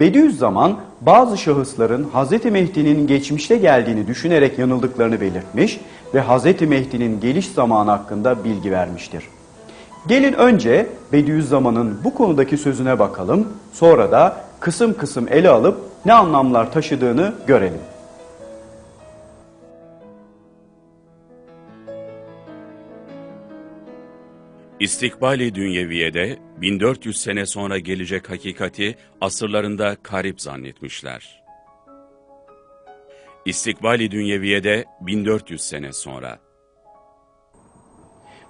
Bediüzzaman bazı şahısların Hz. Mehdi'nin geçmişte geldiğini düşünerek yanıldıklarını belirtmiş ve Hz. Mehdi'nin geliş zamanı hakkında bilgi vermiştir. Gelin önce Bediüzzaman'ın bu konudaki sözüne bakalım, sonra da kısım kısım ele alıp ne anlamlar taşıdığını görelim. İstikbali Dünyeviye'de 1400 sene sonra gelecek hakikati asırlarında karip zannetmişler. İstikbali Dünyeviye'de 1400 sene sonra.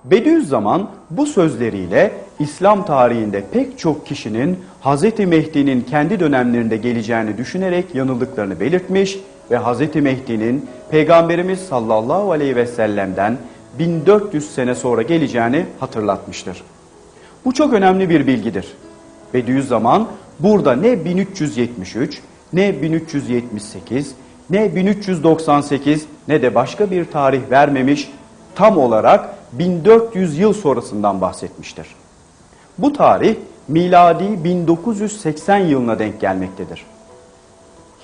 Bediüzzaman bu sözleriyle İslam tarihinde pek çok kişinin Hz. Mehdi'nin kendi dönemlerinde geleceğini düşünerek yanıldıklarını belirtmiş ve Hz. Mehdi'nin Peygamberimiz sallallahu aleyhi ve sellem'den 1400 sene sonra geleceğini hatırlatmıştır. Bu çok önemli bir bilgidir. Bediüzzaman burada ne 1373, ne 1378, ne 1398 ne de başka bir tarih vermemiş, tam olarak 1400 yıl sonrasından bahsetmiştir. Bu tarih miladi 1980 yılına denk gelmektedir.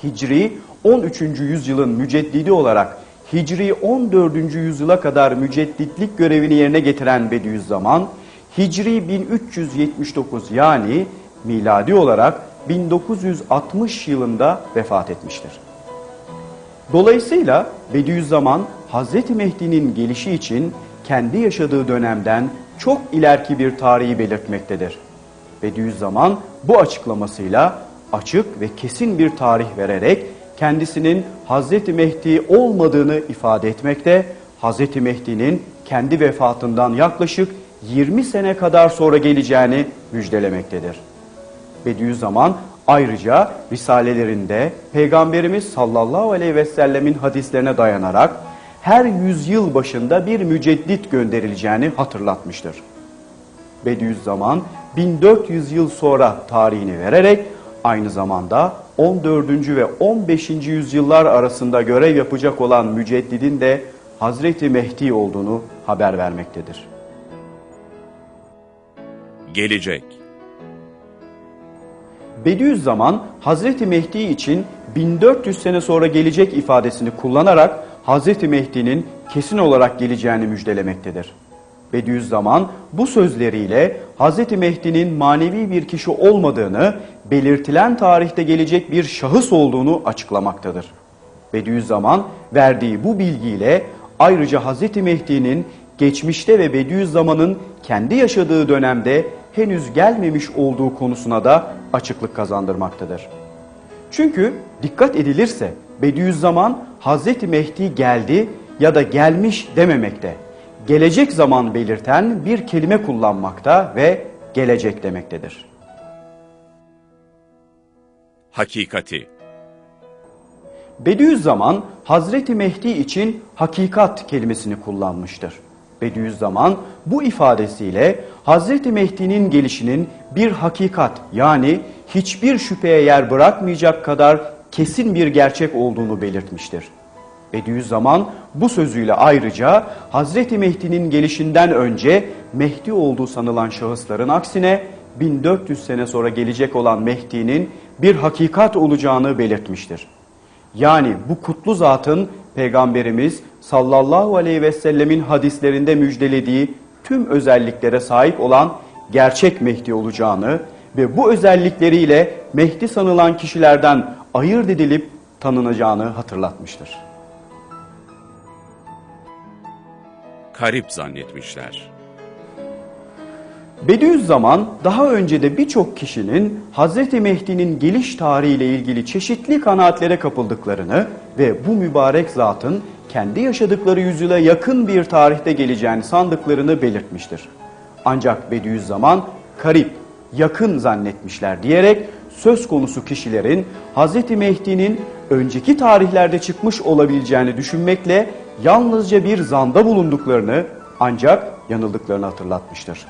Hicri 13. yüzyılın müceddidi olarak Hicri 14. yüzyıla kadar mücedditlik görevini yerine getiren Bediüzzaman, Hicri 1379 yani miladi olarak 1960 yılında vefat etmiştir. Dolayısıyla Bediüzzaman Hz. Mehdi'nin gelişi için kendi yaşadığı dönemden çok ileriki bir tarihi belirtmektedir. Bediüzzaman bu açıklamasıyla açık ve kesin bir tarih vererek kendisinin Hz. Mehdi olmadığını ifade etmekte, Hz. Mehdi'nin kendi vefatından yaklaşık 20 sene kadar sonra geleceğini müjdelemektedir. Bediüzzaman ayrıca risalelerinde Peygamberimiz sallallahu aleyhi ve sellemin hadislerine dayanarak her yüzyıl başında bir müceddit gönderileceğini hatırlatmıştır. Bediüzzaman 1400 yıl sonra tarihini vererek aynı zamanda 14. ve 15. yüzyıllar arasında görev yapacak olan müceddidin de Hazreti Mehdi olduğunu haber vermektedir. Gelecek Bediüzzaman Hazreti Mehdi için 1400 sene sonra gelecek ifadesini kullanarak Hazreti Mehdi'nin kesin olarak geleceğini müjdelemektedir. Bediüzzaman bu sözleriyle Hazreti Mehdi'nin manevi bir kişi olmadığını, belirtilen tarihte gelecek bir şahıs olduğunu açıklamaktadır. Bediüzzaman verdiği bu bilgiyle ayrıca Hazreti Mehdi'nin geçmişte ve Bediüzzaman'ın kendi yaşadığı dönemde henüz gelmemiş olduğu konusuna da açıklık kazandırmaktadır. Çünkü dikkat edilirse Bediüzzaman Hazreti Mehdi geldi ya da gelmiş dememekte. Gelecek zaman belirten bir kelime kullanmakta ve gelecek demektedir. Hakikati Bediüzzaman Hazreti Mehdi için hakikat kelimesini kullanmıştır. Bediüzzaman bu ifadesiyle Hazreti Mehdi'nin gelişinin bir hakikat yani hiçbir şüpheye yer bırakmayacak kadar kesin bir gerçek olduğunu belirtmiştir. Bediüzzaman bu sözüyle ayrıca Hazreti Mehdi'nin gelişinden önce Mehdi olduğu sanılan şahısların aksine 1400 sene sonra gelecek olan Mehdi'nin bir hakikat olacağını belirtmiştir. Yani bu kutlu zatın Peygamberimiz sallallahu aleyhi ve sellemin hadislerinde müjdelediği tüm özelliklere sahip olan gerçek Mehdi olacağını ve bu özellikleriyle Mehdi sanılan kişilerden ayırt edilip tanınacağını hatırlatmıştır. Karip zannetmişler. Bediüzzaman daha önce de birçok kişinin Hz. Mehdi'nin geliş tarihiyle ilgili çeşitli kanaatlere kapıldıklarını ve bu mübarek zatın kendi yaşadıkları yüzyıla yakın bir tarihte geleceğini sandıklarını belirtmiştir. Ancak Bediüzzaman karip, yakın zannetmişler diyerek söz konusu kişilerin Hz. Mehdi'nin önceki tarihlerde çıkmış olabileceğini düşünmekle yalnızca bir zanda bulunduklarını ancak yanıldıklarını hatırlatmıştır.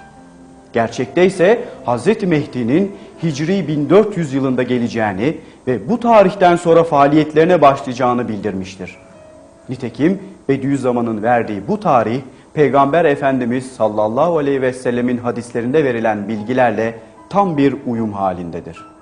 Gerçekte ise Hz. Mehdi'nin Hicri 1400 yılında geleceğini ve bu tarihten sonra faaliyetlerine başlayacağını bildirmiştir. Nitekim Bediüzzaman'ın verdiği bu tarih Peygamber Efendimiz sallallahu aleyhi ve sellemin hadislerinde verilen bilgilerle tam bir uyum halindedir.